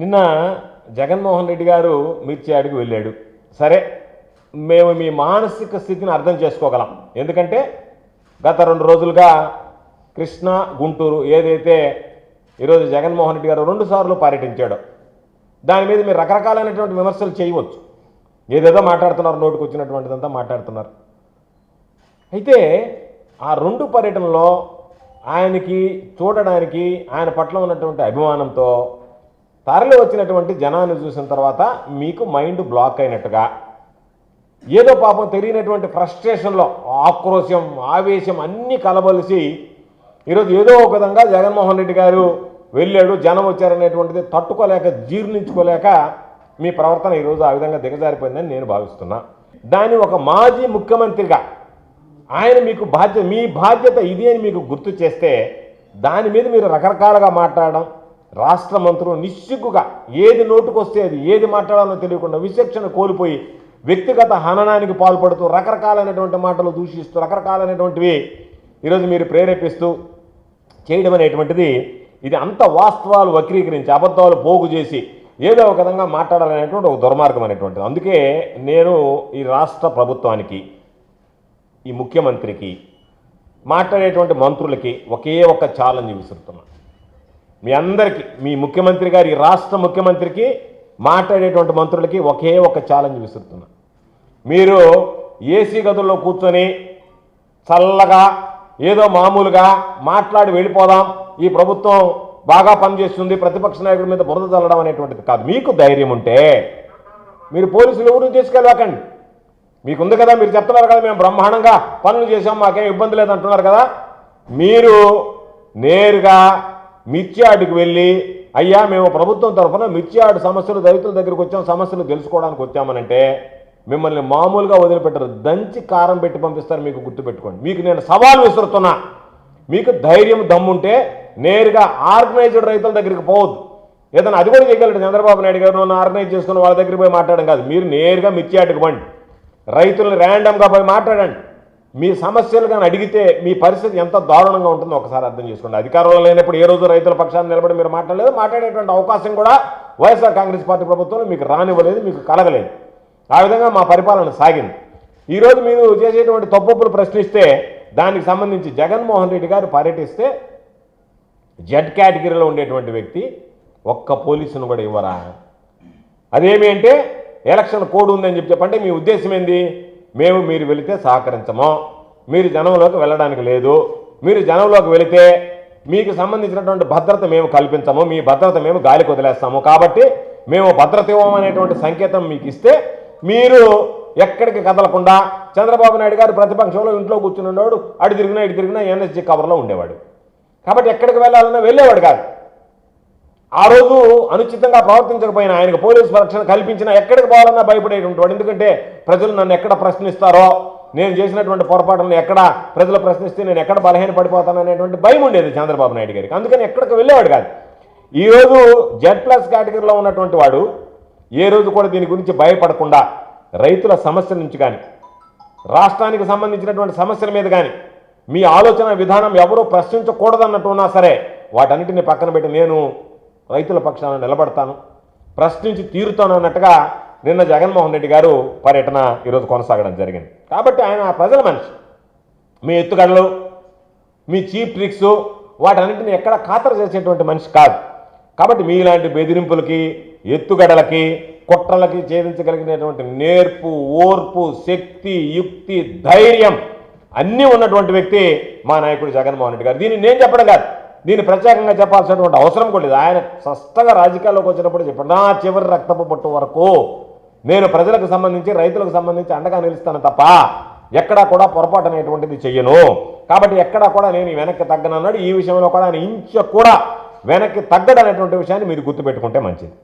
నిన్న జగన్మోహన్ రెడ్డి గారు మిర్చి అడిగి వెళ్ళాడు. సరే మేము మీ మానసిక స్థితిని అర్థం చేసుకోగలం. ఎందుకంటే గత రెండు రోజులుగా కృష్ణా గుంటూరు ఏదైతే ఈరోజు జగన్మోహన్ రెడ్డి గారు రెండు సార్లు పర్యటించాడో దాని మీద మీరు రకరకాలైనటువంటి విమర్శలు చేయవచ్చు. ఏదేదో మాట్లాడుతున్నారు నోటుకు వచ్చినటువంటిదంతా మాట్లాడుతున్నారు. అయితే ఆ రెండు పర్యటనలో ఆయనకి చూడడానికి ఆయన పట్ల ఉన్నటువంటి అభిమానంతో తరలి వచ్చినటువంటి జనాన్ని చూసిన తర్వాత మీకు మైండ్ బ్లాక్ అయినట్టుగా ఏదో పాపం తెలియనటువంటి ఫ్రస్ట్రేషన్లో ఆక్రోశం ఆవేశం అన్నీ కలబలిసి ఈరోజు ఏదో ఒక విధంగా జగన్మోహన్ రెడ్డి గారు వెళ్ళాడు జనం వచ్చారనేటువంటిది తట్టుకోలేక జీర్ణించుకోలేక మీ ప్రవర్తన ఈరోజు ఆ విధంగా దిగజారిపోయిందని నేను భావిస్తున్నా. దాన్ని ఒక మాజీ ముఖ్యమంత్రిగా ఆయన మీకు బాధ్యత మీ బాధ్యత ఇది అని మీకు గుర్తు చేస్తే దాని మీద మీరు రకరకాలుగా మాట్లాడడం రాష్ట్ర మంత్రులు నిస్సిగ్గుగా ఏది నోటుకొస్తే అది ఏది మాట్లాడాలో తెలియకుండా విచక్షణ కోల్పోయి వ్యక్తిగత హననానికి పాల్పడుతూ రకరకాలైనటువంటి మాటలు దూషిస్తూ రకరకాలైనటువంటివి ఈరోజు మీరు ప్రేరేపిస్తూ చేయడం అనేటువంటిది ఇది అంత వాస్తవాలు వక్రీకరించి అబద్ధాలు పోగు చేసి ఏదో ఒక విధంగా మాట్లాడాలనేటువంటి ఒక దుర్మార్గం అనేటువంటిది. అందుకే నేను ఈ రాష్ట్ర ప్రభుత్వానికి ఈ ముఖ్యమంత్రికి మాట్లాడేటువంటి మంత్రులకి ఒకే ఒక్క ఛాలెంజ్ విసురుతున్నాను మీ అందరికీ మీ ముఖ్యమంత్రి గారి రాష్ట్ర ముఖ్యమంత్రికి మాట్లాడేటువంటి మంత్రులకి ఒకే ఒక ఛాలెంజ్ విసురుతున్నా. మీరు ఏసీ గదుల్లో కూర్చొని చల్లగా ఏదో మామూలుగా మాట్లాడి వెళ్ళిపోదాం. ఈ ప్రభుత్వం బాగా పనిచేస్తుంది. ప్రతిపక్ష నాయకుడి మీద బురద చల్లడం అనేటువంటిది కాదు. మీకు ధైర్యం ఉంటే మీరు పోలీసులు ఎవరు తీసుకెళ్ళకండి. మీకుంది కదా మీరు చెప్తున్నారు కదా మేము బ్రహ్మాండంగా పనులు చేసాం మాకేం ఇబ్బంది లేదు అంటున్నారు కదా. మీరు నేరుగా మిర్చియాడికి వెళ్ళి అయ్యా మేము ప్రభుత్వం తరఫున మిర్చియాడు సమస్యలు రైతుల దగ్గరికి వచ్చాం సమస్యలు తెలుసుకోవడానికి వచ్చామనంటే మిమ్మల్ని మామూలుగా వదిలిపెట్టరు. దంచి కారం పెట్టి పంపిస్తారు మీకు గుర్తుపెట్టుకోండి. మీకు నేను సవాల్ విసురుతున్నా. మీకు ధైర్యం దమ్ముంటే నేరుగా ఆర్గనైజ్డ్ రైతుల దగ్గరికి పోవద్దు. ఏదైనా అది కూడా చేయగలరు చంద్రబాబు నాయుడు గారు నన్ను ఆర్గనైజ్ చేసుకున్న వాళ్ళ దగ్గరికి పోయి మాట్లాడడం కాదు. మీరు నేరుగా మిర్చియాటికి పండి. రైతులను ర్యాండమ్గా పోయి మాట్లాడండి. మీ సమస్యలు కానీ అడిగితే మీ పరిస్థితి ఎంత దారుణంగా ఉంటుందో ఒకసారి అర్థం చేసుకోండి. అధికారంలో లేనప్పుడు ఏ రోజు రైతుల పక్షాన్ని నిలబడి మీరు మాట్లాడలేదు మాట్లాడేటువంటి అవకాశం కూడా వైఎస్ఆర్ కాంగ్రెస్ పార్టీ ప్రభుత్వంలో మీకు రానివ్వలేదు మీకు కలగలేదు. ఆ విధంగా మా పరిపాలన సాగింది. ఈరోజు మీరు చేసేటువంటి తప్పులు ప్రశ్నిస్తే దానికి సంబంధించి జగన్మోహన్ రెడ్డి గారు పర్యటిస్తే జెడ్ కేటగిరీలో ఉండేటువంటి వ్యక్తి ఒక్క పోలీసును కూడా ఇవ్వరా? అదేమి అంటే ఎలక్షన్ కోడ్ ఉందని చెప్పి చెప్పంటే మీ ఉద్దేశం ఏంది? మేము మీరు వెళితే సహకరించము. మీరు జనంలోకి వెళ్ళడానికి లేదు. మీరు జనంలోకి వెళితే మీకు సంబంధించినటువంటి భద్రత మేము కల్పించము. మీ భద్రత మేము గాలికి వదిలేస్తాము. కాబట్టి మేము భద్రత ఇవ్వమనేటువంటి సంకేతం మీకు ఇస్తే మీరు ఎక్కడికి కదలకుండా చంద్రబాబు నాయుడు గారు ప్రతిపక్షంలో ఇంట్లో కూర్చుని ఉండేవాడు అటు తిరిగినా ఇటు తిరిగినా ఎన్ఎస్జీ కవర్లో ఉండేవాడు. కాబట్టి ఎక్కడికి వెళ్ళాలన్నా వెళ్ళేవాడు కాదు. ఆ రోజు అనుచితంగా ప్రవర్తించకపోయినా ఆయనకు పోలీసు రక్షణ కల్పించినా ఎక్కడికి పోవాలన్నా భయపడేటువంటి వాడు ఎందుకంటే ప్రజలు నన్ను ఎక్కడ ప్రశ్నిస్తారో నేను చేసినటువంటి పొరపాటులను ఎక్కడ ప్రజలు ప్రశ్నిస్తే నేను ఎక్కడ బలహీన పడిపోతాను అనేటువంటి భయం ఉండేది చంద్రబాబు నాయుడు గారికి. అందుకని ఎక్కడికి వెళ్ళేవాడు కాదు. ఈరోజు జెడ్ ప్లస్ కేటగిరీలో ఉన్నటువంటి వాడు ఏ రోజు కూడా దీని గురించి భయపడకుండా రైతుల సమస్యల నుంచి కానీ రాష్ట్రానికి సంబంధించినటువంటి సమస్యల మీద కానీ మీ ఆలోచన విధానం ఎవరూ ప్రశ్నించకూడదన్నట్టు ఉన్నా సరే వాటన్నిటిని పక్కన పెట్టి నేను రైతుల పక్షాన నిలబడతాను ప్రశ్నించి తీరుతాను అన్నట్టుగా నిన్న జగన్మోహన్ రెడ్డి గారు పర్యటన ఈరోజు కొనసాగడం జరిగింది. కాబట్టి ఆయన ప్రజల మనిషి. మీ ఎత్తుగడలు మీ చీప్ ట్రిక్స్ వాటన్నింటిని ఎక్కడ ఖాతరు చేసేటువంటి మనిషి కాదు. కాబట్టి మీలాంటి బెదిరింపులకి ఎత్తుగడలకి కుట్రలకి ఛేదించగలిగినటువంటి నేర్పు ఓర్పు శక్తి యుక్తి ధైర్యం అన్నీ ఉన్నటువంటి వ్యక్తి మా నాయకుడు జగన్మోహన్ రెడ్డి గారు. దీన్ని నేను చెప్పడం కాదు. దీన్ని ప్రత్యేకంగా చెప్పాల్సినటువంటి అవసరం కూడా లేదు. ఆయన స్పష్టంగా రాజకీయాల్లోకి వచ్చినప్పుడు చెప్పాడు నా చివరి రక్తపు పొట్టు వరకు నేను ప్రజలకు సంబంధించి రైతులకు సంబంధించి అండగా నిలుస్తాను తప్ప ఎక్కడా కూడా పొరపాటు అనేటువంటిది చెయ్యను. కాబట్టి ఎక్కడా కూడా నేను వెనక్కి తగ్గనన్నాడు. ఈ విషయంలో కూడా ఆయన ఇంచ కూడా వెనక్కి తగ్గడనేటువంటి విషయాన్ని మీరు గుర్తుపెట్టుకుంటే మంచిది.